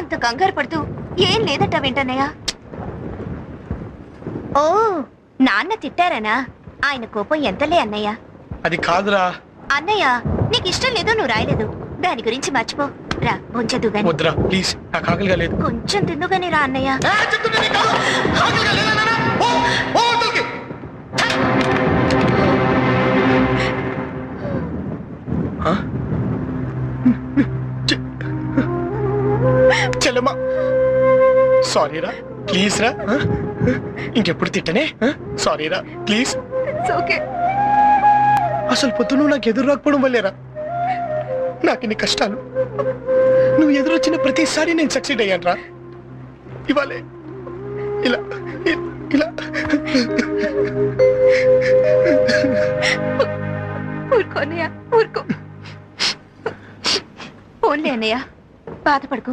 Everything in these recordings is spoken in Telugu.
అంత కంగారు పడుతూ ఏం లేదట వెంటన్నయ్య? ఓ నాన్న తిట్టారనా? ఆయన కోపం ఎంతలే అన్నయ్య. అది కాదురా. అన్నయ్య నీకు ఇష్టం లేదో నువ్వు రాయలేదు. దాని గురించి మర్చిపో. రా బొంచదు గాని. వద్దురా ప్లీజ్ నాకు ఆకలిగా లేదు. కొంచెం తిందుగాని రా అన్నయ్య. సారీ రా ప్లీజ్ రా? ఇంకెప్పుడు తిట్టనే? సారీ రా ప్లీజ్ ఓకే అసలు పొద్దున నాకు ఎదురు రాకపోవడం వల్లేరా? నాకు ఇన్ని కష్టాలు. నువ్వు ఎదురొచ్చిన ప్రతిసారి నేను సక్సీడ్ అయ్యాను రా ఇవాళే ఇలా ఇలా. ఊరుకో అన్నయ్య ఊరుకో. ఓన్లే అన్నయ్య బాధపడుకో.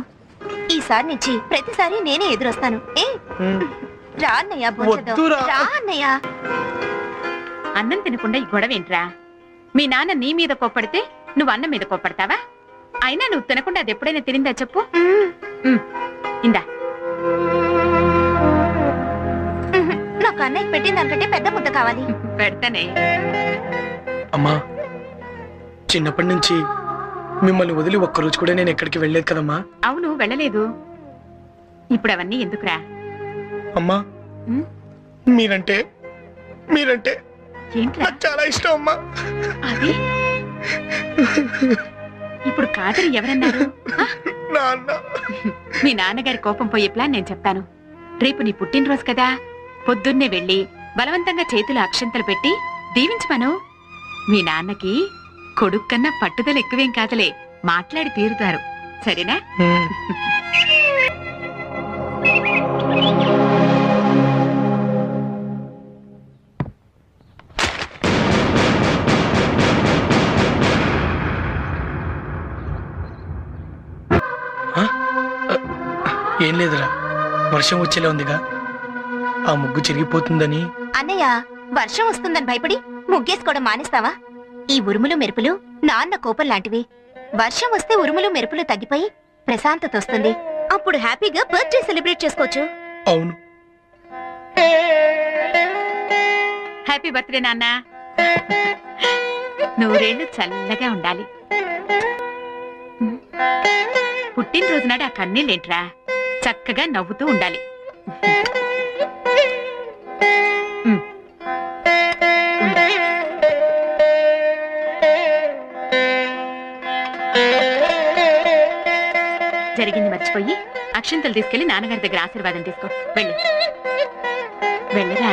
ఈసారి నుంచి ప్రతిసారి నేనే ఎదురొస్తాను. ఏ? రా అన్నయ్య బొంచదు వద్దురా. రా అన్నయ్య. అన్నం తినకుండా ఈ గొడవ ఏంట్రా మీ నాన్న నీ మీద కోప్పడితే నువ్వు అన్నం మీద కోప్పడతావా? అయినా నువ్వు తినకుండా అది ఎప్పుడైనా తినిందా చెప్పు? మ్మ్. ఉమ్, ఇందా. మ్మ్. నాకు అన్నయ్య పెట్టిన దానికంటే పెద్ద ముద్ద కావాలి. పెడతానే. అమ్మా చిన్నప్పటి నుంచి మిమ్మల్ని వదిలి ఒక్కరోజు కూడా నేను ఎక్కడికి వెళ్ళలేదు కదమ్మా. అవును వెళ్ళలేదు. ఇప్పుడు అవన్నీ ఎందుకురా? అమ్మా ఉమ్, మీరంటే మీరంటే ఏంట్రా? నాకు చాలా ఇష్టం అమ్మా. అది? ఇప్పుడు కాదని ఎవరన్నారు? ఆ? నాన్న. మీ నాన్నగారి కోపం పోయే ప్లాన్ నేను చెప్తాను. రేపు నీ పుట్టినరోజు కదా. పొద్దున్నే వెళ్ళి బలవంతంగా చేతులు అక్షంతలు పెట్టి దీవించమను. మీ నాన్నకి కొడుకు కన్నా పట్టుదల ఎక్కువేం కాదులే. మాట్లాడి తీరుతారు. సరేనా? ఏం లేదురా. వర్షం వచ్చేలా ఉందిగా. ఆ ముగ్గు చిరిగిపోతుందని. అన్నయ్య వర్షం వస్తుందని భయపడి ముగ్గేసుకోవడం మానేస్తావా? ఈ ఉరుములు మెరుపులు నాన్న కోపం లాంటివి. వర్షం వస్తే ఉరుములు మెరుపులు తగ్గిపోయి ప్రశాంతత వస్తుంది. అప్పుడు హ్యాపీగా బర్త్డే సెలబ్రేట్ చేసుకోవచ్చు. అవును. హ్యాపీ బర్త్డే నాన్న. నూరేళ్ళు చల్లగా ఉండాలి. పుట్టినరోజు నాడు ఆ కన్నీళ్ళేంట్రా? చక్కగా నవ్వుతూ ఉండాలి. మర్చిపోయి అక్షంతలు తీసుకెళ్ళి నాన్నగారి దగ్గర ఆశీర్వాదం తీసుకో. వెళ్ళు. వెళ్ళరా?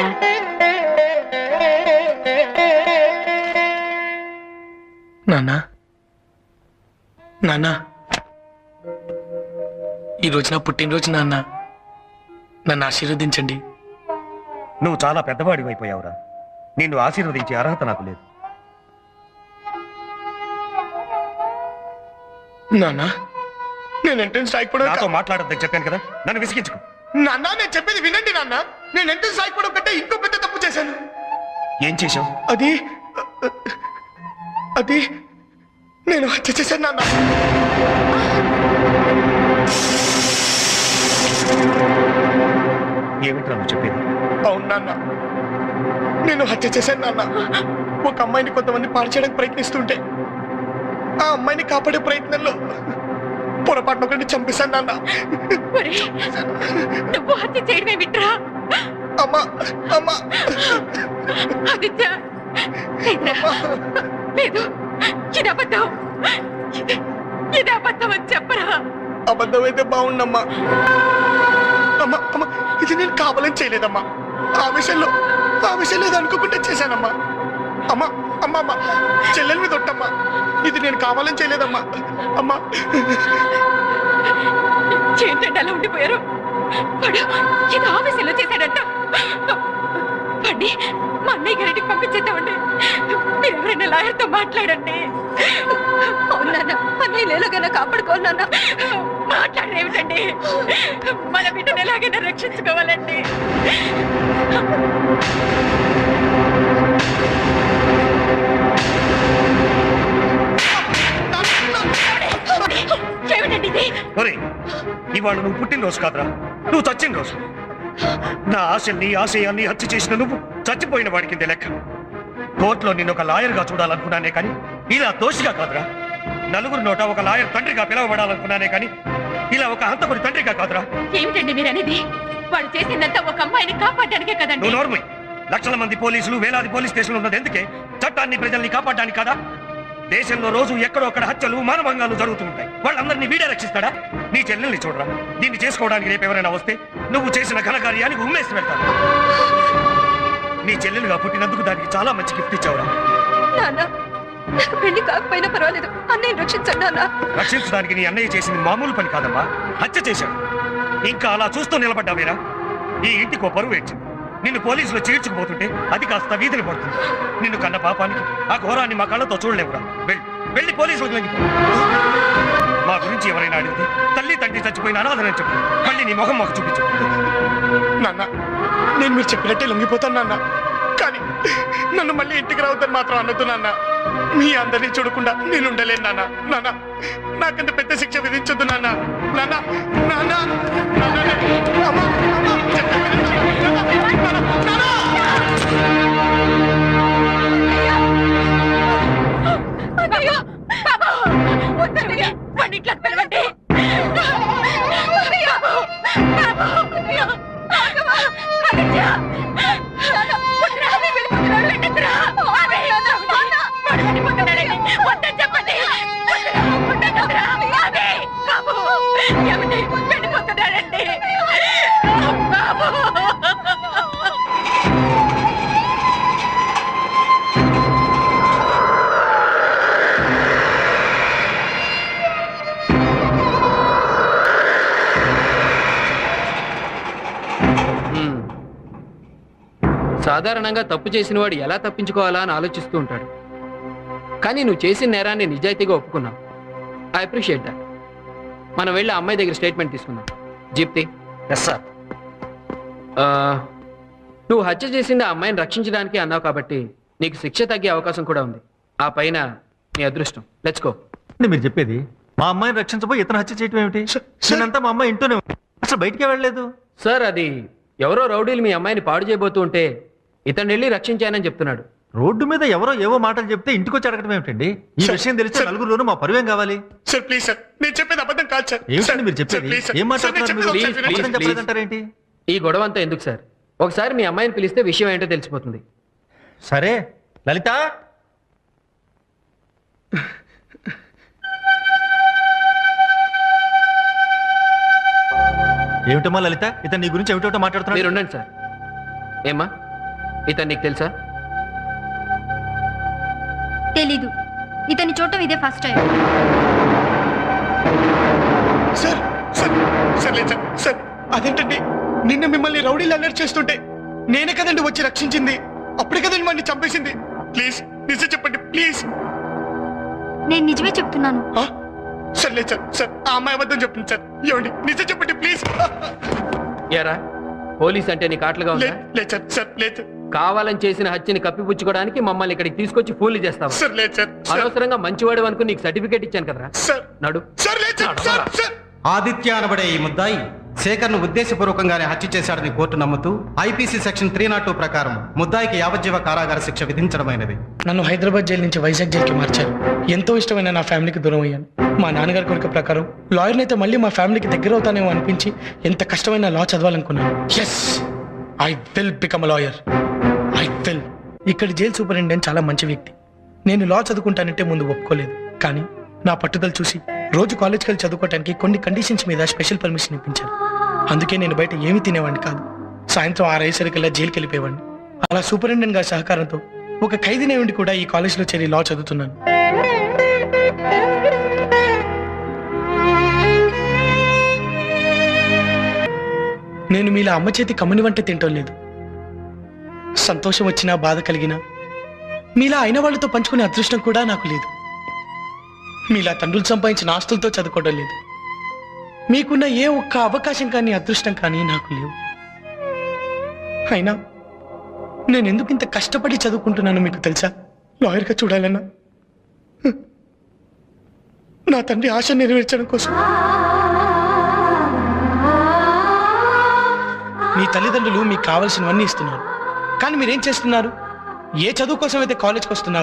నాన్న. నాన్న. ఈరోజు నా పుట్టినరోజు నాన్న. నన్ను ఆశీర్వదించండి. నువ్వు చాలా పెద్దవాడివి అయిపోయావురా. నిన్ను ఆశీర్వదించే అర్హత నాకు లేదు. నాన్న. నేను ఎంట్రన్స్ రాయకపోవడం నాతో మాట్లాడొద్దని చెప్పాను కదా. నన్ను విసిగించుకో. నాన్న నేను చెప్పేది వినండి నాన్న. నేను ఎంట్రన్స్ రాయకపోవడం కంటే ఇంకో పెద్ద తప్పు చేశాను. ఏం చేశావు? అది అది నేను హత్య చేశాను నాన్న. ఏమిట్రా నువ్వు చెప్పేది? అవును నాన్న. నేను హత్య చేశాను నాన్న. ఒక అమ్మాయిని కొంతమంది పాడు చేయడానికి ప్రయత్నిస్తుంటే ఆ అమ్మాయిని కాపాడే ప్రయత్నంలో పొరపాటున ఒకరిని చంపేశాను నాన్న. ఒరేయ్, నువ్వు హత్య చేయడమే విట్రా. అమ్మా అమ్మా. ఆదిత్య. లేదు ఇది అబద్ధం. ఇది- అబద్ధం అని చెప్పరా. అబద్ధమైతే బాగుండమ్మా. అమ్మా అమ్మా ఇది నేను కావాలని చేయలేదమ్మా. ఆ విషయంలో ఆ విషయంలో ఏదో అనుకోకుండా చేశానమ్మా. అమ్మా అమ్మా అమ్మా చెల్లెల మీద ఒట్టమ్మా ఇది నేను కావాలని చేయలేదమ్మా. అమ్మా. ఏంటంటే అలా ఉండిపోయారు. వాడు ఇది ఆఫీసులో చేశాడంట. పండి మా అన్నయ్య గారికి పంపించేద్దామండి. మీరు ఎవరైనా లాయర్తో మాట్లాడండి. అవునా అన్నయ్య లేలోగైనా కాపాడుకోవాలన్నా మాట్లాడేమిటండి మన బిడ్డను ఎలాగైనా రక్షించుకోవాలండి. ఒరే ఇవాళ నువ్వు పుట్టినరోజు కాదురా. నువ్వు చచ్చిన రోజు. నా ఆశల్ని ఆశయాన్ని హత్య చేసిన నువ్వు చచ్చిపోయిన వాడి కింద లెక్క. కోర్టులో నిన్ను ఒక లాయర్గా చూడాలనుకున్నానే కానీ ఇలా దోషిగా కాదురా. నలుగురు నోట ఒక లాయర్ తండ్రిగా పిలవబడాలనుకున్నానే కానీ ఇలా ఒక హంతకుడి తండ్రిగా కాదురా. ఏమిటండి మీరు అనేది వాడు చేసిందంతా ఒక అమ్మాయిని కాపాడడానికే కదండి. నువ్వు నోర్మై. లక్షల మంది పోలీసులు వేలాది పోలీస్ స్టేషన్లు ఉన్నది ఎందుకే? చట్టాన్ని ప్రజల్ని కాపాడడానికి కదా? దేశంలో రోజు ఎక్కడో అక్కడ హత్యలు మానభంగాలు జరుగుతూ ఉంటాయి వాళ్ళందరినీ వీడే రక్షిస్తాడా? నీ చెల్లెల్ని చూడరా. దీన్ని చేసుకోవడానికి రేపు ఎవరైనా వస్తే నువ్వు చేసిన ఘనకార్యానికి ఉమ్మేసి వెళ్తాను నీ చెల్లెలుగా పుట్టినందుకు దానికి చాలా మంచి గిఫ్ట్ ఇచ్చావురా. నాకు పెళ్ళి కాకపోయినా పర్వాలేదు. అన్నయ్య రక్షించండి నాన్న. రక్షించడానికి నీ అన్నయ్య చేసింది మామూలు పని కాదమ్మా. హత్య చేశాడు. ఇంకా అలా చూస్తూ నిలబడ్డావేరా? ఈ ఇంటికి పరువు ఏడ్చింది. నిన్ను పోలీసులు చీడ్చుకుపోతుంటే అది కాస్త వీధులు పడుతుంది. నిన్ను కన్న పాపానికి ఆ ఘోరాన్ని మా కళ్ళతో చూడలేవురా. వెళ్ళి. వెళ్ళి పోలీసులకు లొంగిపో. మా గురించి ఎవరైనా అడిగితే తల్లి తండ్రి చచ్చిపోయిన అనాథనని చెప్పు. మళ్ళీ నీ ముఖం మాకు చూపించు. నాన్న నేను మీరు చెప్పినట్టే లొంగిపోతాను నాన్న. కానీ నన్ను మళ్ళీ ఇంటికి రావద్దని మాత్రం అనొద్దు నాన్న. మీ అందరినీ చూడకుండా నేను ఉండలేను నాన్న. నాన్న నాకంత పెద్ద శిక్ష విధించొద్దు నాన్న. నాన్న నాన్న నాన్న. వద్దని చెప్పండి. బాబు, బాబు సాధారణంగా తప్పు చేసిన వాడు ఎలా తప్పించుకోవాలా అని ఆలోచిస్తూ ఉంటాడు. కానీ నువ్వు చేసిన నేరాన్ని నిజాయితీగా ఒప్పుకున్నావు. ఐ అప్రిషియేట్ దట్ మనం వెళ్ళి ఆ అమ్మాయి దగ్గర స్టేట్మెంట్ తీసుకుందాం. జీప్తి. ఎస్ సార్ నువ్వు హత్య చేసింది ఆ అమ్మాయిని రక్షించడానికి అన్నావు కాబట్టి నీకు శిక్ష తగ్గే అవకాశం కూడా ఉంది. ఆ పైన నీ అదృష్టం. లెట్స్ గో అంటే మీరు చెప్పేది మా అమ్మాయిని రక్షించబోయి ఇతను హత్య చేయటం ఏమిటి? నేనంతా మా అమ్మాయి ఇంటూనే ఉంది. అసలు బయటికే వెళ్ళలేదు. సార్ అది ఎవరో రౌడీలు మీ అమ్మాయిని పాడు చేయబోతూ ఉంటే ఇతను వెళ్ళి రక్షించానని చెప్తున్నాడు. రోడ్డు మీద ఎవరో ఏవో మాటలు చెప్తే ఇంటికి వచ్చి అడగటం ఏమిటండి? ఈ విషయం తెలిస్తే. నలుగురులోనూ మా పరువేం కావాలి? Sir please sir. నేను చెప్పేది అబద్ధం కాదు సార్. ఏమిటండి మీరు చెప్పేది. ఏం మాట్లాడుతున్నారు చెప్పేది మీరు? ఒకసారి వినండి. Please, అబద్ధం please. చెప్పలేదంటారేంటి ఈ గొడవ అంతా ఎందుకు సార్? ఒకసారి మీ అమ్మాయిని పిలిస్తే విషయం ఏంటో తెలిసిపోతుంది. సరే లలిత! ఏమిటమ్మా లలిత? ఇతను నీ గురించి ఏమిటో మీరు మాట్లాడుతున్నాడు ఉండండి సార్. ఏమ్మా? ఇతను నీకు తెలుసా? తెలీదు. ఇతని చూడటం ఇదే first time sir sir sir లేదు సార్ సార్ అదేంటండి? నిన్న మిమ్మల్ని రౌడీలు అల్లరి చేస్తుంటే నేనే కదండి వచ్చి రక్షించింది? అప్పుడే కదండి మళ్ళీ చంపేసింది? ప్లీజ్ నిజం చెప్పండి ప్లీజ్. నేను నిజమే చెప్తున్నాను. ఆ? సార్ సార్ సార్ ఆ అమ్మాయి అబద్ధం చెప్పింది సార్. ఇవ్వండి నిజం చెప్పండి ప్లీజ్. ఏరా? పోలీస్ అంటే నీకు ఆటలుగా లేదు లేదు సార్ సార్ లేదు కావాలని చేసిన హత్యని కప్పిపుచ్చుకోవడానికి మమ్మల్ని ఇక్కడికి తీసుకొచ్చి ఫూల్ని చేస్తావా? సార్ లేదు సార్ సార్. అనవసరంగా మంచివాడు అనుకుని నీకు సర్టిఫికేట్ ఇచ్చాను కదరా. సార్. నడు. సార్ లేదు సార్ సార్ సార్. ఆదిత్య అనబడే ఈ ముద్దాయి శేఖర్ను ఉద్దేశపూర్వకంగానే హత్య చేశాడని కోర్టు నమ్ముతూ IPC section three not two ప్రకారం ముద్దాయికి యావజ్జీవ కారాగార శిక్ష విధించడమైనది. నన్ను హైదరాబాద్ జైలు నుంచి వైజాగ్ జైలుకి మార్చారు. ఎంతో ఇష్టమైన నా ఫ్యామిలీకి దూరం అయ్యాను. మా నాన్నగారి కోరిక ప్రకారం లాయర్ని అయితే మళ్ళీ మా ఫ్యామిలీకి దగ్గర అవుతానేమో అనిపించి ఎంత కష్టమైన law చదవాలనుకున్నాను. Yes I will become lawyer I ఇక్కడ జైలు సూపరింటెండెంట్ చాలా మంచి వ్యక్తి. నేను లా చదువుకుంటానంటే ముందు ఒప్పుకోలేదు. కానీ నా పట్టుదల చూసి రోజు కాలేజ్కి వెళ్ళి చదువుకోవడానికి కొన్ని కండిషన్స్ మీద స్పెషల్ పర్మిషన్ ఇప్పించారు. అందుకే నేను బయట ఏమీ తినేవాడిని కాదు. సాయంత్రం ఆరు అయ్యేసరికల్లా జైలుకి వెళ్ళిపోయేవాడిని. అలా సూపరింటెండెంట్ గారి సహకారంతో ఒక ఖైదీనే ఉండి కూడా ఈ కాలేజ్లో చేరి లా చదువుతున్నాను. నేను మీలా అమ్మ చేతి కమ్మని వంట తింటం లేదు సంతోషం వచ్చినా బాధ కలిగినా మీలా అయిన వాళ్ళతో పంచుకునే అదృష్టం కూడా నాకు లేదు. మీలా తండ్రులు సంపాదించిన ఆస్తులతో చదువుకోవడం లేదు. మీకున్న ఏ ఒక్క అవకాశం కానీ అదృష్టం కానీ నాకు లేవు. అయినా నేను ఎందుకు ఇంత కష్టపడి చదువుకుంటున్నాను మీకు తెలుసా? లాయర్గా చూడాలన్నా. నా తండ్రి ఆశ నెరవేర్చడం కోసం. మీ తల్లిదండ్రులు మీకు కావలసినవన్నీ ఇస్తున్నారు. కానీ మీరేం చేస్తున్నారు? ఏ చదువు కోసం అయితే కాలేజ్కి వస్తున్నారు?